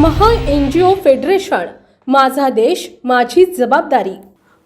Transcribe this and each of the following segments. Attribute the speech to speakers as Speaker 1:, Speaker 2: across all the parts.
Speaker 1: महा N G ओ federation माझा देश माझी जबाबदारी.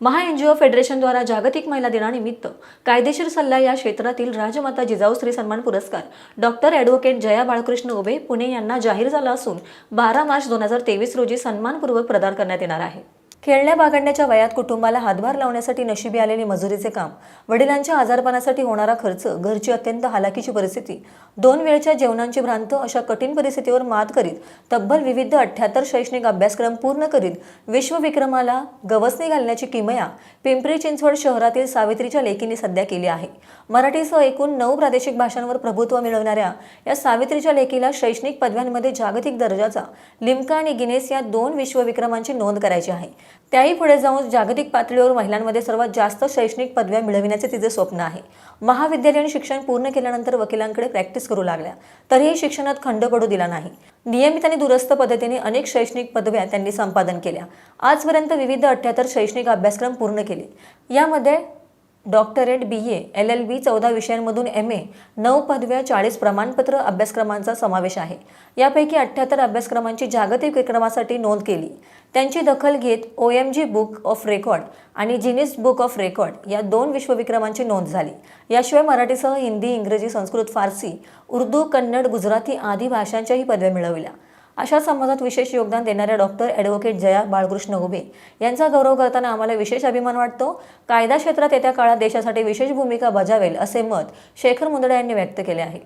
Speaker 2: महा एन जी ओ फेडरेशनद्वारा जागतिक महिला दिनानिमित्त कायदेशीर सल्ला या क्षेत्रातील राजमाता जिजाऊ स्त्री सन्मान पुरस्कार. डॉक्टर ॲडव्होकेट जया बाळकृष्ण उभे पुणे यांना जाहीर झाला असून बारा मार्च दोन हजार तेवीस रोजी सन्मानपूर्वक प्रदान करण्यात येणार आहे. खेळण्या बागडण्याच्या वयात कुटुंबाला हातभार लावण्यासाठी नशिबी आलेले मजुरीचे काम वडिलांच्या आजारपणासाठी होणारा खर्च घरची अत्यंत हालाकीची परिस्थिती दोन वेळच्या जेवणांची भ्रांत अशा कठीण परिस्थितीवर मात करीत तब्बल विविध अठ्ठ्याहत्तर शैक्षणिक अभ्यासक्रम पूर्ण करीत विश्वविक्रमाला गवसणी घालण्याची किमया पिंपरी चिंचवड शहरातील सावित्रीच्या लेखींनी सध्या केली आहे. मराठीसह एकूण नऊ प्रादेशिक भाषांवर प्रभुत्व मिळवणाऱ्या या सावित्रीच्या लेखीला शैक्षणिक पदव्यांमध्ये जागतिक दर्जाचा लिम्का आणि गिनेस या दोन विश्वविक्रमांची नोंद करायची आहे. त्याही पुढे जाऊन जागतिक पातळीवर महिलांमध्ये सर्वात जास्त शैक्षणिक पदव्या मिळविण्याचे तिचे स्वप्न आहे. महाविद्यालयीन शिक्षण पूर्ण केल्यानंतर वकिलांकडे प्रॅक्टिस करू लागल्या. तरीही शिक्षणात खंड पडू दिला नाही. नियमित आणि दुरस्त पद्धतीने अनेक शैक्षणिक पदव्या त्यांनी संपादन केल्या. आजपर्यंत विविध अठ्ठ्याहत्तर शैक्षणिक अभ्यासक्रम पूर्ण केले. यामध्ये doctorate B A L L B चौदा विषयांमधून एम ए नऊ पदव्या चाळीस प्रमाणपत्र अभ्यासक्रमांचा समावेश आहे. यापैकी अठ्ठ्याहत्तर अभ्यासक्रमांची जागतिक विक्रमासाठी नोंद केली. त्यांची दखल घेत O M G book of record आणि जिनिस बुक ऑफ रेकॉर्ड या दोन विश्वविक्रमांची नोंद झाली. याशिवाय मराठीसह हिंदी इंग्रजी संस्कृत फारसी उर्दू कन्नड गुजराती आदी भाषांच्याही पदव्या मिळविल्या. अशा समाजात विशेष योगदान देणाऱ्या डॉक्टर ॲडव्होकेट जया बाळकृष्ण उभे यांचा गौरव करताना आम्हाला विशेष अभिमान वाटतो. कायदा क्षेत्रात येत्या काळात देशासाठी विशेष भूमिका बजावेल असे मत शेखर मुंदडे यांनी व्यक्त केले आहे.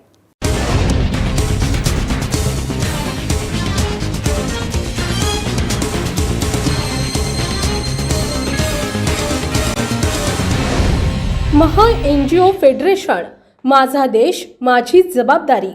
Speaker 1: महा एन जी ओ फेडरेशन माझा देश माझी जबाबदारी.